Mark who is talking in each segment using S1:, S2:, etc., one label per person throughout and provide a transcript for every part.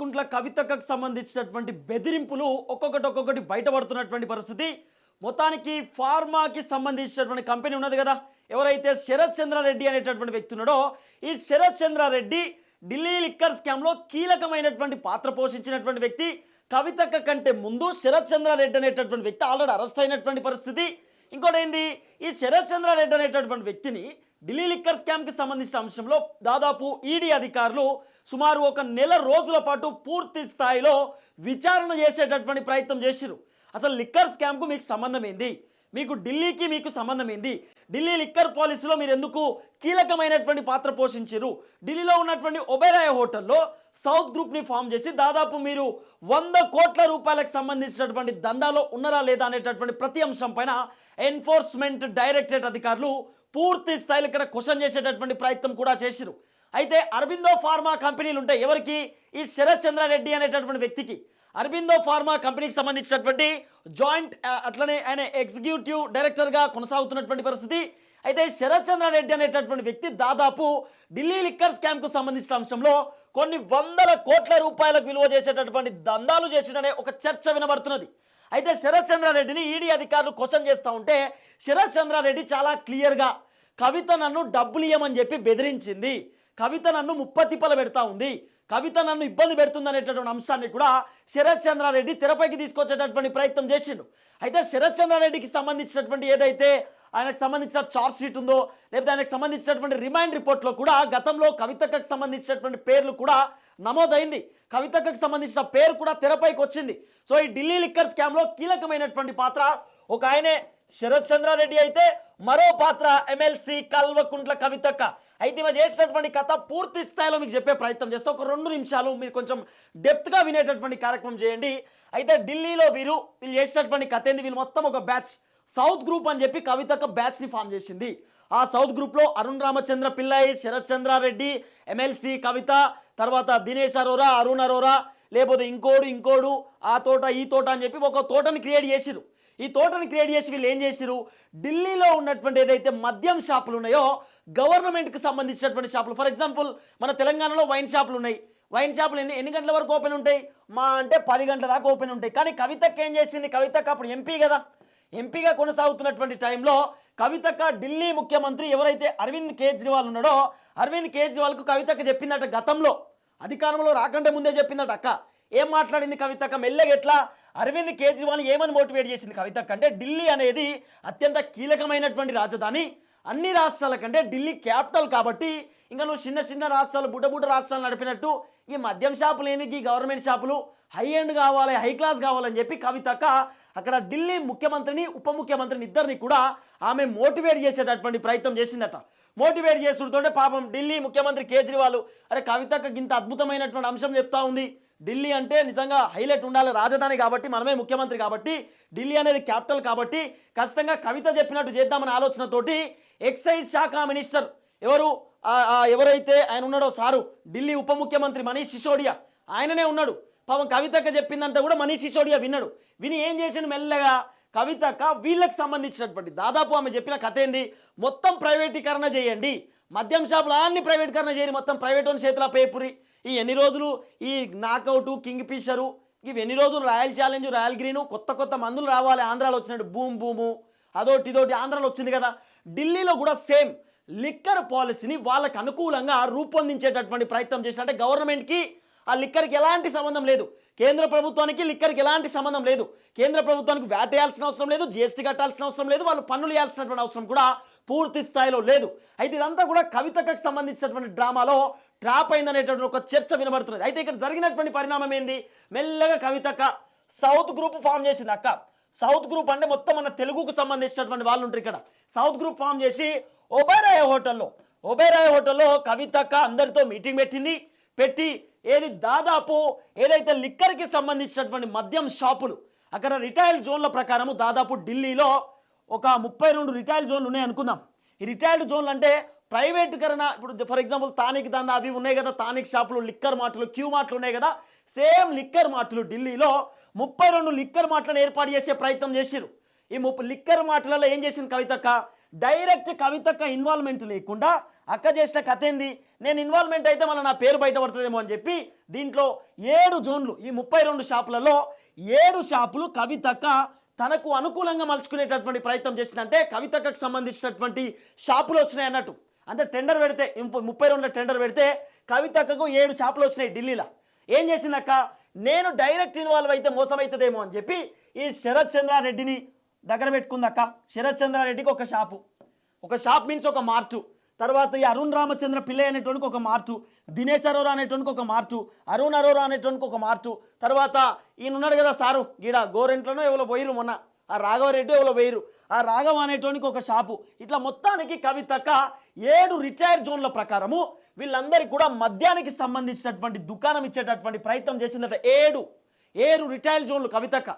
S1: కుంట్ల కవితకు సంబంధించినటువంటి బెదిరింపులు ఒక్కొక్కటి ఒక్కొక్కటి బయటపడుతున్నటువంటి పరిస్థితి. మొత్తానికి ఫార్మాకి సంబంధించినటువంటి కంపెనీ ఉన్నది కదా. ఎవరైతే శరత్ చంద్రారెడ్డి అనేటటువంటి వ్యక్తి ఉన్నాడో ఈ శరత్ చంద్రారెడ్డి ఢిల్లీ లిక్కర్ స్కామ్లో కీలకమైనటువంటి పాత్ర పోషించినటువంటి వ్యక్తి. కవితక్క కంటే ముందు శరత్ చంద్రారెడ్డి అనేటటువంటి వ్యక్తి ఆల్రెడీ అరెస్ట్ అయినటువంటి పరిస్థితి. ఇంకోటి ఏంది? ఈ శరత్ చంద్రారెడ్డి అనేటటువంటి వ్యక్తిని ఢిల్లీ లిక్కర్ స్కామ్కి సంబంధించిన అంశంలో దాదాపు ఈడీ అధికారులు సుమారు ఒక నెల రోజుల పాటు పూర్తి స్థాయిలో విచారణ చేసేటటువంటి ప్రయత్నం చేసిరు అసలు లిక్కర్ స్కామ్కు మీకు సంబంధం ఏంది? మీకు ఢిల్లీకి మీకు సంబంధం ఏంది? ఢిల్లీ లిక్కర్ పాలసీలో మీరు ఎందుకు కీలకమైనటువంటి పాత్ర పోషించారు ఢిల్లీలో ఉన్నటువంటి ఒబెరాయ్ హోటల్లో సౌత్ గ్రూప్ని ఫామ్ చేసి దాదాపు మీరు వంద కోట్ల రూపాయలకు సంబంధించినటువంటి దందాలో ఉన్నారా లేదా అనేటటువంటి ప్రతి అంశం పైన ఎన్ఫోర్స్మెంట్ డైరెక్టరేట్ అధికారులు పూర్తి స్థాయిలో ఇక్కడ క్వశ్చన్ చేసేటటువంటి ప్రయత్నం కూడా చేసిరు అయితే అరబిందో ఫార్మా కంపెనీలు ఉంటాయి. ఎవరికి? ఈ శరత్ చంద్రారెడ్డి అనేటటువంటి వ్యక్తికి. అరబిందో ఫార్మా కంపెనీకి సంబంధించినటువంటి జాయింట్ అట్లనే ఆయన ఎగ్జిక్యూటివ్ డైరెక్టర్గా కొనసాగుతున్నటువంటి పరిస్థితి. అయితే శరత్ చంద్రారెడ్డి అనేటటువంటి వ్యక్తి దాదాపు ఢిల్లీ లిక్కర్ స్కామ్కు సంబంధించిన అంశంలో కొన్ని వందల కోట్ల రూపాయలకు విలువ చేసేటటువంటి దందాలు చేసిననే ఒక చర్చ వినబడుతున్నది. అయితే శరత్ చంద్రారెడ్డిని ఈడీ అధికారులు క్వశ్చన్ చేస్తూ ఉంటే శరత్ చంద్రారెడ్డి చాలా క్లియర్గా కవిత నన్ను డబ్బులు ఇవ్వమని చెప్పి బెదిరించింది. కవిత నన్ను ముప్పతిప్పలు పెడతా ఉంది. కవిత నన్ను ఇబ్బంది పెడుతుంది అనేటటువంటి అంశాన్ని కూడా శరత్ చంద్రారెడ్డి తెరపైకి తీసుకొచ్చేటటువంటి ప్రయత్నం చేసిండు. అయితే శరత్ చంద్రారెడ్డికి సంబంధించినటువంటి ఏదైతే ఆయనకు సంబంధించిన చార్జ్ షీట్ ఉందో లేకపోతే ఆయనకు సంబంధించినటువంటి రిమైండ్ రిపోర్ట్లో కూడా గతంలో కవితకు సంబంధించినటువంటి పేర్లు కూడా నమోదైంది. కవితకు సంబంధించిన పేరు కూడా తెరపైకి వచ్చింది. సో ఈ ఢిల్లీ లిక్కర్ స్కామ్లో కీలకమైనటువంటి పాత్ర ఒక ఆయనే శరత్ చంద్రారెడ్డి అయితే మరో పాత్ర ఎమ్మెల్సీ కల్వకుంట్ల కవితక్క. అయితే ఈమె చేసినటువంటి కథ పూర్తి స్థాయిలో మీకు చెప్పే ప్రయత్నం చేస్తే. ఒక రెండు నిమిషాలు మీరు కొంచెం డెప్త్గా వినేటటువంటి కార్యక్రమం చేయండి. అయితే ఢిల్లీలో వీరు వీళ్ళు చేసినటువంటి కథ ఏంది? వీళ్ళు మొత్తం ఒక బ్యాచ్ సౌత్ గ్రూప్ అని చెప్పి కవితక్క బ్యాచ్ని ఫామ్ చేసింది. ఆ సౌత్ గ్రూప్లో అరుణ్ రామచంద్ర పిల్లాయి శరత్ చంద్రారెడ్డి ఎమ్మెల్సీ కవిత తర్వాత దినేష్ అరోరా అరుణ్ అరోరా లేకపోతే ఇంకోడు ఇంకోడు ఆ తోట ఈ తోట అని చెప్పి ఒక తోటని క్రియేట్ చేసిరు ఈ తోటని క్రియేట్ చేసి వీళ్ళు ఏం చేసిరు ఢిల్లీలో ఉన్నటువంటి ఏదైతే మద్యం షాపులు ఉన్నాయో గవర్నమెంట్కి సంబంధించినటువంటి షాపులు. ఫర్ ఎగ్జాంపుల్ మన తెలంగాణలో వైన్ షాపులు ఉన్నాయి. వైన్ షాపులు ఎన్ని ఎన్ని గంటల వరకు ఓపెన్ ఉంటాయి? మా అంటే పది గంటల దాకా ఓపెన్ ఉంటాయి. కానీ కవితకి ఏం చేసింది? కవితకు అప్పుడు ఎంపీ కదా. ఎంపీగా కొనసాగుతున్నటువంటి టైంలో కవితక్క ఢిల్లీ ముఖ్యమంత్రి ఎవరైతే అరవింద్ కేజ్రీవాల్ ఉన్నాడో అరవింద్ కేజ్రీవాల్కు కవితక్క చెప్పిందట గతంలో. అధికారంలో రాకంటే ముందే చెప్పిందట అక్క. ఏం మాట్లాడింది కవితక్క? మెల్లగా ఎట్లా? అరవింద్ కేజ్రీవాల్ ఏమని మోటివేట్ చేసింది కవితక్క అంటే ఢిల్లీ అనేది అత్యంత కీలకమైనటువంటి రాజధాని. అన్ని రాష్ట్రాల కంటే ఢిల్లీ క్యాపిటల్ కాబట్టి ఇంకా నువ్వు చిన్న చిన్న రాష్ట్రాలు బుడ్డబుడ్డ రాష్ట్రాలు నడిపినట్టు ఈ మద్యం షాపులు ఏంది? ఈ గవర్నమెంట్ షాపులు హై ఎండ్ కావాలి హై క్లాస్ కావాలని చెప్పి కవితక్క అక్కడ ఢిల్లీ ముఖ్యమంత్రిని ఉప ముఖ్యమంత్రిని ఇద్దరిని కూడా ఆమె మోటివేట్ చేసేటటువంటి ప్రయత్నం చేసిందట. మోటివేట్ చేసుడుతోటే పాపం ఢిల్లీ ముఖ్యమంత్రి కేజ్రీవాల్ అరే కవితక్క ఇంత అద్భుతమైనటువంటి అంశం చెప్తా ఉంది. ఢిల్లీ అంటే నిజంగా హైలైట్ ఉండాలి రాజధాని కాబట్టి మనమే ముఖ్యమంత్రి కాబట్టి ఢిల్లీ అనేది క్యాపిటల్ కాబట్టి ఖచ్చితంగా కవిత చెప్పినట్టు చేద్దామనే ఆలోచనతోటి ఎక్సైజ్ శాఖ మినిస్టర్ ఎవరు? ఎవరైతే ఆయన ఉన్నాడో సారు ఢిల్లీ ఉప ముఖ్యమంత్రి మనీష్ సిసోడియా ఆయననే ఉన్నాడు. పాపం కవితక్క చెప్పిందంటే కూడా మనీష్ సిసోడియా విన్నాడు. విని ఏం చేసిండు మెల్లగా? కవితక్క వీళ్ళకి సంబంధించినటువంటి దాదాపు ఆమె చెప్పిన కథ ఏంది? మొత్తం ప్రైవేటీకరణ చేయండి. మద్యం షాపులు అన్ని ప్రైవేట్కరణ చేరి మొత్తం ప్రైవేట్ ఓన్ చేతిలో పేపురి ఈ ఎన్ని రోజులు ఈ నాకౌటు కింగ్ ఫిషరు ఇవి ఎన్ని రోజులు రాయల్ ఛాలెంజ్ రాయల్ గ్రీను కొత్త కొత్త మందులు రావాలి. ఆంధ్రాలో వచ్చినట్టు బూమ్ బూము అదోటి ఇదోటి ఆంధ్రాలో వచ్చింది కదా. ఢిల్లీలో కూడా సేమ్ లిక్కర్ పాలసీని వాళ్ళకు అనుకూలంగా రూపొందించేటటువంటి ప్రయత్నం చేసిన అంటే గవర్నమెంట్కి ఆ లిక్కర్కి ఎలాంటి సంబంధం లేదు. కేంద్ర ప్రభుత్వానికి లిక్కర్కి ఎలాంటి సంబంధం లేదు. కేంద్ర ప్రభుత్వానికి వ్యాట్ వేయాల్సిన అవసరం లేదు జిఎస్టీ కట్టాల్సిన అవసరం లేదు వాళ్ళు పన్నులు వేయాల్సినటువంటి అవసరం కూడా పూర్తి స్థాయిలో లేదు. అయితే ఇదంతా కూడా కవితకు సంబంధించినటువంటి డ్రామాలో ట్రాప్ అయిందనేటువంటి ఒక చర్చ వినబడుతున్నది. అయితే ఇక్కడ జరిగినటువంటి పరిణామం ఏంది? మెల్లగా కవితక్క సౌత్ గ్రూప్ ఫామ్ చేసింది అక్క. సౌత్ గ్రూప్ అంటే మొత్తం మన తెలుగుకు సంబంధించినటువంటి వాళ్ళు ఉంటారు ఇక్కడ. సౌత్ గ్రూప్ ఫామ్ చేసి ఒబేరాయ హోటల్లో ఒబేరాయ హోటల్లో కవితక్క అందరితో మీటింగ్ పెట్టింది. పెట్టి ఏది దాదాపు ఏదైతే లిక్కర్కి సంబంధించినటువంటి మద్యం షాపులు అక్కడ రిటైల్ జోన్ల ప్రకారము దాదాపు ఢిల్లీలో ఒక ముప్పై రెండు రిటైల్ జోన్లు ఉన్నాయి అనుకుందాం. ఈ రిటైల్డ్ జోన్లు అంటే ప్రైవేటీకరణ ఇప్పుడు ఫర్ ఎగ్జాంపుల్ తానిక్ దందా అవి ఉన్నాయి కదా తానిక్ షాపులు లిక్కర్ మాటలు క్యూ మాటలు ఉన్నాయి కదా సేమ్ లిక్కర్ మాటలు ఢిల్లీలో ముప్పై రెండు లిక్కర్ మాటలను ఏర్పాటు చేసే ప్రయత్నం చేసిరు ఈ ముప్పై లిక్కర్ మాటలలో ఏం చేసింది కవితక్క? డైరెక్ట్ కవితక్క ఇన్వాల్వ్మెంట్ లేకుండా అక్క చేసిన కథ ఏంది? నేను ఇన్వాల్వ్మెంట్ అయితే మళ్ళీ నా పేరు బయటపడుతుందేమో అని చెప్పి దీంట్లో ఏడు జోన్లు ఈ ముప్పై రెండు షాపులలో ఏడు షాపులు కవితక్క తనకు అనుకూలంగా మలుచుకునేటటువంటి ప్రయత్నం చేసిందంటే కవితకు సంబంధించినటువంటి షాపులు వచ్చినాయి అన్నట్టు. అంటే టెండర్ పెడితే ముప్పై రెండులో టెండర్ పెడితే కవితక్కకు ఏడు షాపులు వచ్చినాయి ఢిల్లీలో. ఏం చేసిందక్క? నేను డైరెక్ట్ ఇన్వాల్వ్ అయితే మోసం అవుతుందేమో అని చెప్పి ఈ శరత్ చంద్రారెడ్డిని దగ్గర పెట్టుకుందక్క. శరత్ చంద్రారెడ్డికి ఒక షాపు. ఒక షాప్ మీన్స్ ఒక మార్టు. తర్వాత ఈ అరుణ్ రామచంద్ర పిల్లై అనేటువంటి ఒక మార్టు దినేష్ అరోరా అనేటువంటి ఒక మార్చు అరుణ్ అరోరా అనేటువంటి ఒక మార్చు. తర్వాత ఈయన ఉన్నాడు కదా సారు గీడ గోరెంట్లోనో ఎవరో పోయిరు మొన్న ఆ రాఘవరెడ్డి ఎవరో పోయిరు ఆ రాఘవ అనేటువంటి ఒక షాపు. ఇట్లా మొత్తానికి కవితక్క ఏడు రిటైర్ జోన్ల ప్రకారము వీళ్ళందరికీ కూడా మద్యానికి సంబంధించినటువంటి దుకాణం ఇచ్చేటటువంటి ప్రయత్నం చేసిందట ఏడు ఏడు రిటైల్ జోన్లు కవితక.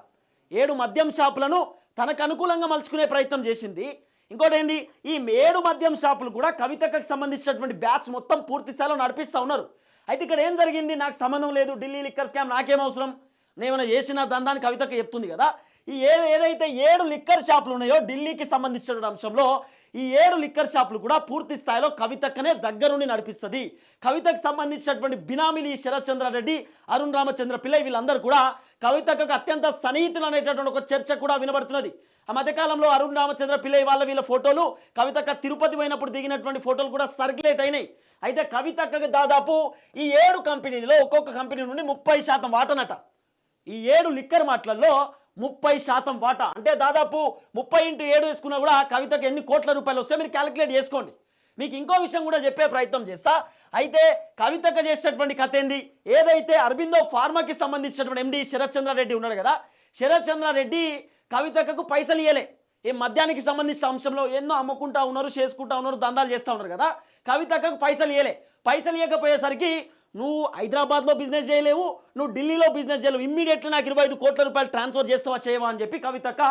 S1: ఏడు మద్యం షాపులను తనకు అనుకూలంగా మలుచుకునే ప్రయత్నం చేసింది. ఇంకోటి ఏంది ఈ మేడు మద్యం షాపులు కూడా కవితకు సంబంధించినటువంటి బ్యాచ్ మొత్తం పూర్తి స్థాయిలో నడిపిస్తూ ఉన్నారు. అయితే ఇక్కడ ఏం జరిగింది? నాకు సంబంధం లేదు ఢిల్లీ లిక్కర్ స్కామ్ నాకేం అవసరం? నేమైనా చేసిన దందాన్ని కవితకు చెప్తుంది కదా? ఈ ఏదైతే ఏడు లిక్కర్ షాపులు ఉన్నాయో ఢిల్లీకి సంబంధించిన అంశంలో ఈ ఏడు లిక్కర్ షాపులు కూడా పూర్తి స్థాయిలో కవితక్కనే దగ్గరుండి నడిపిస్తుంది. కవితకు సంబంధించినటువంటి బినామీలు శరత్చంద్ర రెడ్డి అరుణ్ రామచంద్ర పిల్లై వీళ్ళందరూ కూడా కవితకు అత్యంత సన్నిహితులు అనేటటువంటి ఒక చర్చ కూడా వినబడుతున్నది. ఆ మధ్యకాలంలో అరుణ్ రామచంద్ర పిల్లై వాళ్ళ వీళ్ళ ఫోటోలు కవితక్క తిరుపతి పోయినప్పుడు దిగినటువంటి ఫోటోలు కూడా సర్క్యులేట్ అయినాయి. అయితే కవితక్కకు దాదాపు ఈ ఏడు కంపెనీలో ఒక్కొక్క కంపెనీ నుండి ముప్పై శాతం వాటనట. ఈ ఏడు లిక్కర్ మాటలలో ముప్పై శాతం వాటా. అంటే దాదాపు ముప్పై ఇంటూ ఏడు వేసుకున్నా కూడా కవితకు ఎన్ని కోట్ల రూపాయలు వస్తే మీరు క్యాలిక్యులేట్ చేసుకోండి. మీకు ఇంకో విషయం కూడా చెప్పే ప్రయత్నం చేస్తా. అయితే కవితకు చేసేటటువంటి కథ ఏంది? ఏదైతే అరబిందో ఫార్మాకి సంబంధించినటువంటి ఎండి శరత్ చంద్రారెడ్డి ఉన్నాడు కదా శరత్ చంద్రారెడ్డి కవితకు పైసలు ఇవ్వలే ఈ మద్యానికి సంబంధించిన అంశంలో ఎన్నో అమ్ముకుంటా ఉన్నారు చేసుకుంటా ఉన్నారు దందాలు చేస్తూ ఉన్నారు కదా కవితకు పైసలు ఇవ్వలే పైసలు ఇవ్వకపోయేసరికి నువ్వు హైదరాబాద్లో బిజినెస్ చేయలేవు నువ్వు ఢిల్లీలో బిజినెస్ చేయలేవు. ఇమ్మీడియట్లీ నాకు ఇరవై ఐదు కోట్ల రూపాయలు ట్రాన్స్ఫర్ చేస్తావా చేయవా అని చెప్పి కవితక్క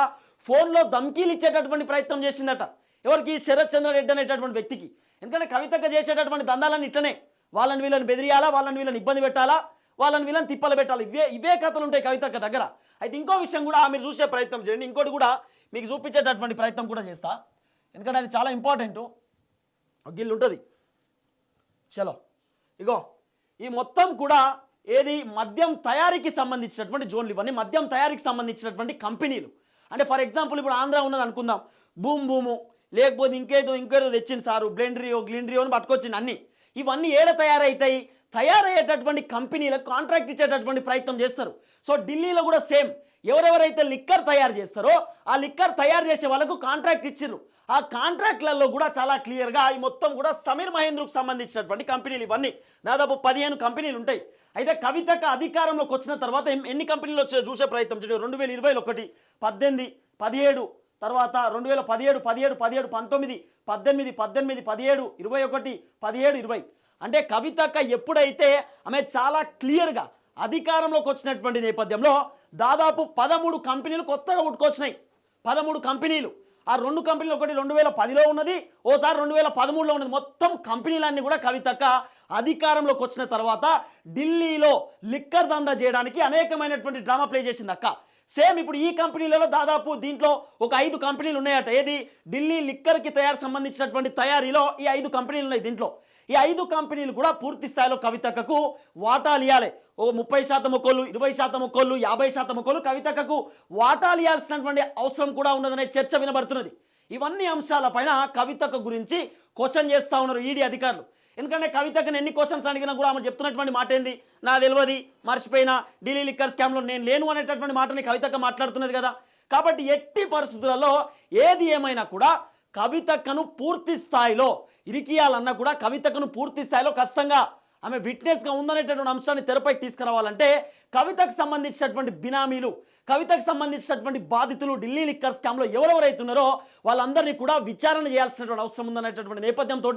S1: ఫోన్లో ధమ్కీలు ఇచ్చేటటువంటి ప్రయత్నం చేసిందట. ఎవరికి? శరత్ చంద్రారెడ్డి అనేటటువంటి వ్యక్తికి. ఎందుకంటే కవితక్క చేసేటటువంటి దందాలను ఇట్లనే. వాళ్ళని వీళ్ళని బెదిరియాలా వాళ్ళని వీళ్ళని ఇబ్బంది పెట్టాలా వాళ్ళని వీళ్ళని తిప్పలు పెట్టాలి? ఇవే ఇవే కథలు ఉంటాయి కవితక్క దగ్గర. అయితే ఇంకో విషయం కూడా మీరు చూసే ప్రయత్నం చేయండి. ఇంకోటి కూడా మీకు చూపించేటటువంటి ప్రయత్నం కూడా చేస్తా. ఎందుకంటే అది చాలా ఇంపార్టెంట్ గిల్లు ఉంటుంది చలో. ఇగో. ఈ మొత్తం కూడా ఏది మద్యం తయారీకి సంబంధించినటువంటి జోన్లు ఇవన్నీ మద్యం తయారీకి సంబంధించినటువంటి కంపెనీలు. అంటే ఫర్ ఎగ్జాంపుల్ ఇప్పుడు ఆంధ్ర ఉన్నది అనుకుందాం. భూమ్ భూము లేకపోతే ఇంకేదో ఇంకేదో తెచ్చింది సారు బ్లెండ్రియో గ్లిండ్రియో అని పట్టుకొచ్చింది అన్ని. ఇవన్నీ ఏడ తయారవుతాయి తయారయ్యేటటువంటి కంపెనీలకు కాంట్రాక్ట్ ఇచ్చేటటువంటి ప్రయత్నం చేస్తారు. సో ఢిల్లీలో కూడా సేమ్. ఎవరెవరైతే లిక్కర్ తయారు చేస్తారో ఆ లిక్కర్ తయారు చేసే వాళ్ళకు కాంట్రాక్ట్ ఇచ్చిర్రు. ఆ కాంట్రాక్ట్లలో కూడా చాలా క్లియర్గా ఈ మొత్తం కూడా సమీర్ మహేంద్రకు సంబంధించినటువంటి కంపెనీలు ఇవన్నీ. దాదాపు పదిహేను కంపెనీలు ఉంటాయి. అయితే కవితకు అధికారంలోకి వచ్చిన తర్వాత ఎన్ని కంపెనీలు వచ్చాయో చూసే ప్రయత్నం చేయడం. రెండు వేల ఇరవైలో ఒకటి పద్దెనిమిది పదిహేడు తర్వాత రెండు వేల పదిహేడు పదిహేడు పదిహేడు పంతొమ్మిది పద్దెనిమిది పద్దెనిమిది పదిహేడు ఇరవై ఒకటి పదిహేడు ఇరవై. అంటే కవితక్క ఎప్పుడైతే ఆమె చాలా క్లియర్గా అధికారంలోకి వచ్చినటువంటి నేపథ్యంలో దాదాపు పదమూడు కంపెనీలు కొత్తగా ఉట్టుకొచ్చినాయి. పదమూడు కంపెనీలు. ఆ రెండు కంపెనీలు ఒకటి రెండు వేల పదిలో ఉన్నది ఓసారి రెండు వేల పదమూడులో ఉన్నది. మొత్తం కంపెనీలన్నీ కూడా కవితక్క అధికారంలోకి వచ్చిన తర్వాత ఢిల్లీలో లిక్కర్ దందా చేయడానికి అనేకమైనటువంటి డ్రామా ప్లే చేసింది అక్క. సేమ్ ఇప్పుడు ఈ కంపెనీలలో దాదాపు దీంట్లో ఒక ఐదు కంపెనీలు ఉన్నాయట. ఏది? ఢిల్లీ లిక్కర్కి తయారు సంబంధించినటువంటి తయారీలో ఈ ఐదు కంపెనీలు ఉన్నాయి దీంట్లో. ఈ ఐదు కంపెనీలు కూడా పూర్తి స్థాయిలో కవితక్కకు వాటాలు ఇవ్వాలి ఓ ముప్పై శాతం ఒకళ్ళు ఇరవై శాతం ఒకళ్ళు యాభై శాతం ఒకళ్ళు కవితకకు వాటాలు ఇవ్వాల్సినటువంటి అవసరం కూడా ఉన్నదనే చర్చ వినబడుతున్నది. ఇవన్నీ అంశాలపైన కవితకు గురించి క్వశ్చన్ చేస్తూ ఉన్నారు ఈడీ అధికారులు. ఎందుకంటే కవితకు ఎన్ని క్వశ్చన్స్ అడిగినా కూడా ఆమె చెప్తున్నటువంటి మాట ఏంది? నా తెలియదు మర్చిపోయిన ఢిల్లీ లిక్కర్ స్కామ్లో నేను లేను అనేటటువంటి మాటని కవితక మాట్లాడుతున్నది కదా. కాబట్టి ఎట్టి పరిస్థితులలో ఏది ఏమైనా కూడా కవితక్కను పూర్తి స్థాయిలో ఇరికియాలన్నా కూడా కవితకును పూర్తి స్థాయిలో కష్టంగా ఆమె విట్నెస్గా ఉందనేటటువంటి అంశాన్ని తెరపై తీసుకురావాలంటే కవితకు సంబంధించినటువంటి బినామీలు కవితకు సంబంధించినటువంటి బాధితులు ఢిల్లీ లిక్కర్ స్కామ్లో ఎవరెవరైతున్నారో వాళ్ళందరినీ కూడా విచారణ చేయాల్సినటువంటి అవసరం ఉందనేటటువంటి నేపథ్యంతో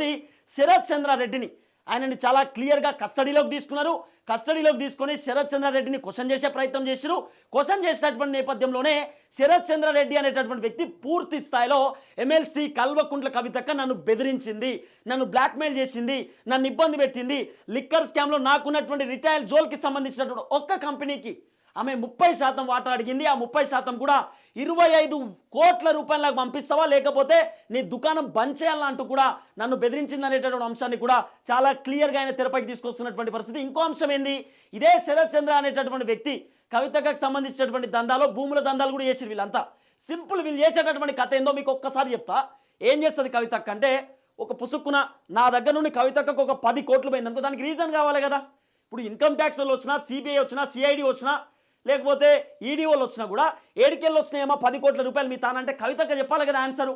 S1: శరత్ చంద్రారెడ్డిని ఆయనని చాలా క్లియర్గా కస్టడీలోకి తీసుకున్నారు. కస్టడీలోకి తీసుకొని శరత్ చంద్రారెడ్డిని క్వశ్చన్ చేసే ప్రయత్నం చేశారు క్వశ్చన్ చేసినటువంటి నేపథ్యంలోనే శరత్ చంద్రారెడ్డి అనేటటువంటి వ్యక్తి పూర్తి స్థాయిలో ఎమ్మెల్సీ కల్వకుంట్ల కవితక్క నన్ను బెదిరించింది నన్ను బ్లాక్మెయిల్ చేసింది నన్ను ఇబ్బంది పెట్టింది. లిక్కర్ స్కామ్లో నాకున్నటువంటి రిటైల్ జోల్కి సంబంధించినటువంటి ఒక్క కంపెనీకి ఆమె ముప్పై శాతం వాటా అడిగింది ఆ ముప్పై శాతం కూడా ఇరవై ఐదు కోట్ల రూపాయలకు పంపిస్తావా? లేకపోతే నీ దుకాణం బంద్ చేయాలా అంటూ కూడా నన్ను బెదిరించింది అనేటటువంటి అంశాన్ని కూడా చాలా క్లియర్గా ఆయన తెరపైకి తీసుకొస్తున్నటువంటి పరిస్థితి. ఇంకో అంశం ఏంది? ఇదే శరత్ చంద్ర అనేటటువంటి వ్యక్తి కవితకు సంబంధించినటువంటి దందాలో భూముల దందాలు కూడా చేసిరు వీళ్ళంతా. సింపుల్ వీళ్ళు చేసేటటువంటి కథ ఏందో మీకు ఒక్కసారి చెప్తా. ఏం చేస్తుంది కవితక్క అంటే ఒక పుసుక్కున నా దగ్గర నుండి కవితక్కకు ఒక పది కోట్లు పోయింది అనుకో దానికి రీజన్ కావాలి కదా. ఇప్పుడు ఇన్కమ్ ట్యాక్స్ వాళ్ళు వచ్చినా సిబిఐ వచ్చినా సిఐడి వచ్చినా లేకపోతే ఈడీ వాళ్ళు వచ్చినా కూడా ఏడికెళ్ళి వచ్చినాయేమో పది కోట్ల రూపాయలు మీ తానంటే కవితకు చెప్పాలి కదా ఆన్సరు.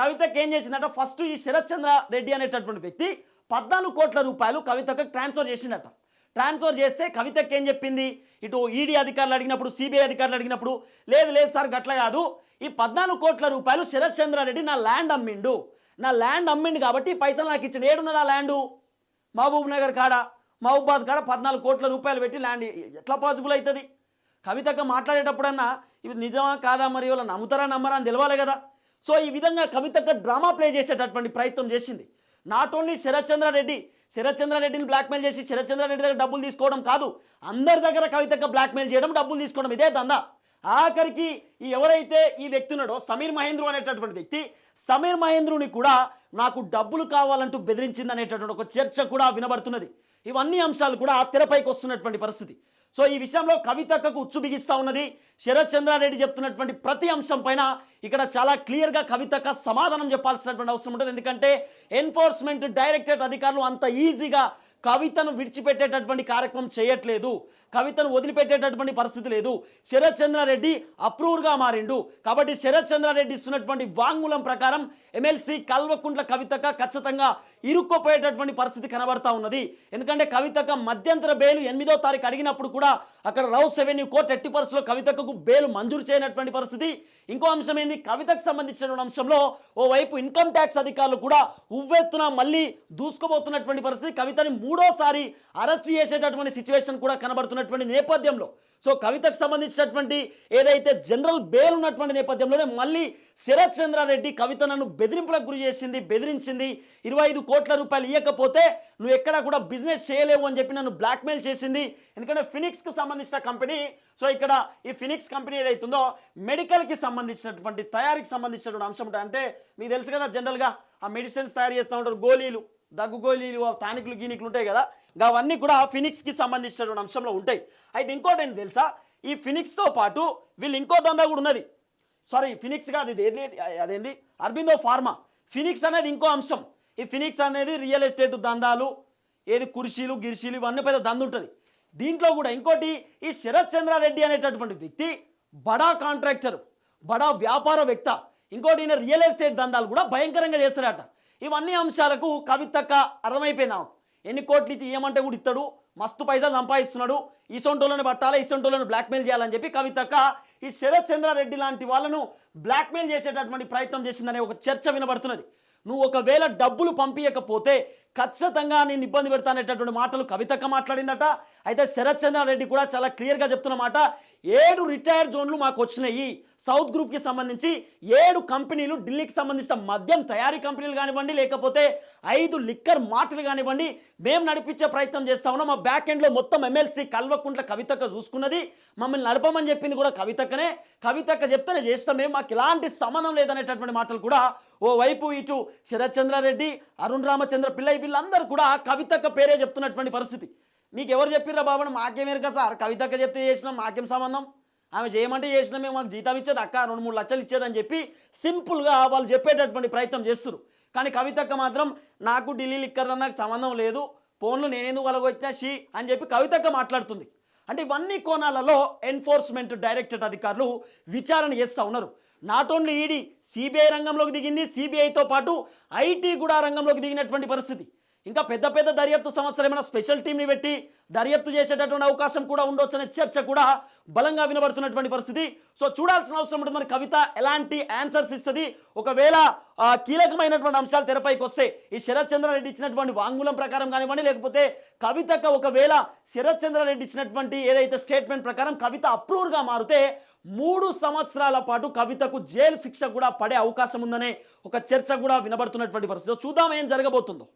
S1: కవితకి ఏం చేసిందంటే? ఫస్ట్ ఈ శరత్ చంద్ర రెడ్డి అనేటటువంటి వ్యక్తి పద్నాలుగు కోట్ల రూపాయలు కవితకు ట్రాన్స్ఫర్ చేసిండట. ట్రాన్స్ఫర్ చేస్తే కవితకి ఏం చెప్పింది? ఇటు ఈడీ అధికారులు అడిగినప్పుడు సిబిఐ అధికారులు అడిగినప్పుడు లేదు లేదు సార్ గట్ల కాదు. ఈ పద్నాలుగు కోట్ల రూపాయలు శరత్ చంద్రారెడ్డి నా ల్యాండ్ అమ్మిండు. నా ల్యాండ్ అమ్మిండు కాబట్టి పైసలు నాకు ఇచ్చిన ఏడున్నది ఆ ల్యాండు? మహబూబ్ నగర్ కాడ మహబూబాద్ కాడ పద్నాలుగు కోట్ల రూపాయలు పెట్టి ల్యాండ్ ఎట్లా పాసిబుల్ అవుతుంది? కవితక్క మాట్లాడేటప్పుడన్నా ఇది నిజమా కాదా మరి వాళ్ళ నమ్ముతారా నమ్మరా అని తెలవాలి కదా. సో ఈ విధంగా కవితక్క డ్రామా ప్లే చేసేటటువంటి ప్రయత్నం చేసింది. Not only Sarath Chandra Reddy Sarath blackmail చేసి శరత్ రెడ్డి దగ్గర డబ్బులు తీసుకోవడం కాదు అందరి దగ్గర కవితక్క బ్లాక్మెయిల్ చేయడం డబ్బులు తీసుకోవడం ఇదే దందా. ఆఖరికి ఈ ఎవరైతే ఈ వ్యక్తి ఉన్నాడో సమీర్ మహేంద్రు అనేటటువంటి వ్యక్తి సమీర్ మహేంద్రుని కూడా నాకు డబ్బులు కావాలంటూ బెదిరించింది అనేటటువంటి ఒక చర్చ కూడా వినబడుతున్నది. ఇవన్నీ అంశాలు కూడా తెరపైకి వస్తున్నటువంటి పరిస్థితి. సో ఈ విషయంలో కవితక్కకు ఉచ్చు బిగిస్తా ఉన్నది. శరత్ చంద్రారెడ్డి చెప్తున్నటువంటి ప్రతి అంశం పైన ఇక్కడ చాలా క్లియర్గా కవితక్క సమాధానం చెప్పాల్సినటువంటి అవసరం ఉంటుంది. ఎందుకంటే ఎన్ఫోర్స్మెంట్ డైరెక్టరేట్ అధికారులు అంత ఈజీగా కవితను విడిచిపెట్టేటటువంటి కార్యక్రమం చేయట్లేదు. కవితను వదిలిపెట్టేటటువంటి పరిస్థితి లేదు. శరత్ చంద్రారెడ్డి అప్రూవ్గా మారిండు. కాబట్టి శరత్ చంద్రారెడ్డి ఇస్తున్నటువంటి వాంగ్మూలం ప్రకారం ఎమ్మెల్సీ కల్వకుంట్ల కవితక ఖచ్చితంగా ఇరుక్కుపోయేటటువంటి పరిస్థితి కనబడతా ఉన్నది. ఎందుకంటే కవితక మధ్యంతర బెయిల్ ఎనిమిదో తారీఖు అడిగినప్పుడు కూడా అక్కడ రౌస్ రెవెన్యూ కోర్టు ఎట్టి పరిస్థితిలో కవితకు బెయిల్ మంజూరు చేయనటువంటి పరిస్థితి. ఇంకో అంశం ఏంది? కవితకు సంబంధించిన అంశంలో ఓవైపు ఇన్కమ్ ట్యాక్స్ అధికారులు కూడా ఉవ్వెత్తున మళ్ళీ దూసుకుపోతున్నటువంటి పరిస్థితి. కవితని మూడోసారి అరెస్ట్ చేసేటటువంటి సిచ్యువేషన్ కూడా కనబడుతున్నటువంటి నేపథ్యంలో సో కవితకు సంబంధించినటువంటి ఏదైతే జనరల్ బెయిల్ ఉన్నటువంటి నేపథ్యంలోనే మళ్ళీ శరత్ చంద్రారెడ్డి కవిత నన్ను బెదిరింపులకు గురి చేసింది బెదిరించింది. ఇరవై ఐదు కోట్ల రూపాయలు ఇవ్వకపోతే నువ్వు ఎక్కడా కూడా బిజినెస్ చేయలేవు అని చెప్పి నన్ను బ్లాక్మెయిల్ చేసింది. ఎందుకంటే ఫినిక్స్కి సంబంధించిన కంపెనీ సో ఇక్కడ ఈ ఫినిక్స్ కంపెనీ ఏదైతుందో మెడికల్కి సంబంధించినటువంటి తయారీకి సంబంధించినటువంటి అంశం అంటే మీకు తెలుసు కదా జనరల్గా ఆ మెడిసిన్స్ తయారు చేస్తూ ఉంటారు గోళీలు. దగ్గు తానికులు గీనికులు ఉంటాయి కదా. అవన్నీ కూడా ఫినిక్స్కి సంబంధించినటువంటి అంశంలో ఉంటాయి. అయితే ఇంకోటి ఏంటి తెలుసా? ఈ ఫినిక్స్తో పాటు వీళ్ళు ఇంకో దందా కూడా ఉన్నది. సారీ ఫినిక్స్ కాదు ఇది ఏది అదేంటి అరబిందో ఫార్మా. ఫినిక్స్ అనేది ఇంకో అంశం. ఈ ఫినిక్స్ అనేది రియల్ ఎస్టేట్ దందాలు ఏది కుర్చీలు గిరిశీలు ఇవన్నీ పెద్ద దంద ఉంటుంది. దీంట్లో కూడా ఇంకోటి ఈ శరత్ చంద్రారెడ్డి అనేటటువంటి వ్యక్తి బడా కాంట్రాక్టర్ బడా వ్యాపార వ్యక్త. ఇంకోటి ఈయన రియల్ ఎస్టేట్ దందాలు కూడా భయంకరంగా చేస్తాడట. ఇవన్నీ అంశాలకు కవితక్క అర్థమైపోయినాం. ఎన్ని కోట్లు ఇచ్చి ఏమంటే కూడా ఇస్తాడు మస్తు పైసలు సంపాదిస్తున్నాడు. ఈసొంటోలను పట్టాలి ఈ బ్లాక్మెయిల్ చేయాలని చెప్పి కవితక్క ఈ శరత్ చంద్రారెడ్డి లాంటి వాళ్ళను బ్లాక్మెయిల్ చేసేటటువంటి ప్రయత్నం చేసిందనే ఒక చర్చ వినబడుతున్నది. నువ్వు ఒకవేళ డబ్బులు పంపించకపోతే ఖచ్చితంగా నేను ఇబ్బంది పెడతానేటటువంటి మాటలు కవితక్క మాట్లాడిందట. అయితే శరత్ చంద్రారెడ్డి కూడా చాలా క్లియర్గా చెప్తున్న మాట. ఏడు రిటైర్ జోన్లు మాకు వచ్చినాయి. సౌత్ గ్రూప్కి సంబంధించి ఏడు కంపెనీలు ఢిల్లీకి సంబంధించిన మద్యం తయారీ కంపెనీలు కానివ్వండి లేకపోతే ఐదు లిక్కర్ మాటలు కానివ్వండి మేము నడిపించే ప్రయత్నం చేస్తా ఉన్నాం. మా బ్యాక్ ఎండ్లో మొత్తం ఎమ్మెల్సీ కల్వకుంట్ల కవితక్క చూసుకున్నది. మమ్మల్ని నడపమని చెప్పింది కూడా కవితక్కనే. కవితక్క చెప్తేనే చేస్తాం మేము. మాకు ఎలాంటి సంబంధం లేదనేటటువంటి మాటలు కూడా ఓ వైపు ఇటు శరత్ చంద్రారెడ్డి అరుణ్ రామచంద్ర పిల్లై వీళ్ళందరూ కూడా కవితక్క పేరే చెప్తున్నటువంటి పరిస్థితి. మీకు ఎవరు చెప్పిర్రా బాబు మాకేమేరుక సార్? కవితక్క చెప్తే చేసినాం మాకేం సంబంధం? ఆమె చేయమంటే చేసినా మేము మాకు జీతం ఇచ్చేది అక్క రెండు మూడు లక్షలు ఇచ్చేదని చెప్పి సింపుల్గా వాళ్ళు చెప్పేటటువంటి ప్రయత్నం చేస్తారు కానీ కవితక్క మాత్రం నాకు ఢిల్లీ లిక్కర్ నాకు సంబంధం లేదు ఫోన్లు నేనెందుకు కలగొచ్చినా షీ అని చెప్పి కవితక్క మాట్లాడుతుంది. అంటే ఇవన్నీ కోణాలలో ఎన్ఫోర్స్మెంట్ డైరెక్టరేట్ అధికారులు విచారణ చేస్తూ ఉన్నారు. నాట్ ఓన్లీ ఈడీ సిబిఐ రంగంలోకి దిగింది సిబిఐతో పాటు ఐటీ కూడా రంగంలోకి దిగినటువంటి పరిస్థితి. ఇంకా పెద్ద పెద్ద దర్యాప్తు సంస్థలు ఏమైనా స్పెషల్ టీంని పెట్టి దర్యాప్తు చేసేటటువంటి అవకాశం కూడా ఉండొచ్చనే చర్చ కూడా బలంగా వినబడుతున్నటువంటి పరిస్థితి. సో చూడాల్సిన అవసరం ఉంటుంది. మరి కవిత ఎలాంటి ఆన్సర్స్ ఇస్తుంది? ఒకవేళ కీలకమైనటువంటి అంశాలు తెరపైకి వస్తే ఈ శరత్ చంద్రారెడ్డి ఇచ్చినటువంటి వాంగ్మూలం ప్రకారం కానివ్వండి లేకపోతే కవితకు ఒకవేళ శరత్ చంద్రారెడ్డి ఇచ్చినటువంటి ఏదైతే స్టేట్మెంట్ ప్రకారం కవిత అప్రూవర్గా మారితే మూడు సంవత్సరాల పాటు కవితకు జైలు శిక్ష కూడా పడే అవకాశం ఉందనే ఒక చర్చ కూడా వినబడుతున్నటువంటి పరిస్థితి. చూద్దాం ఏం జరగబోతుందో.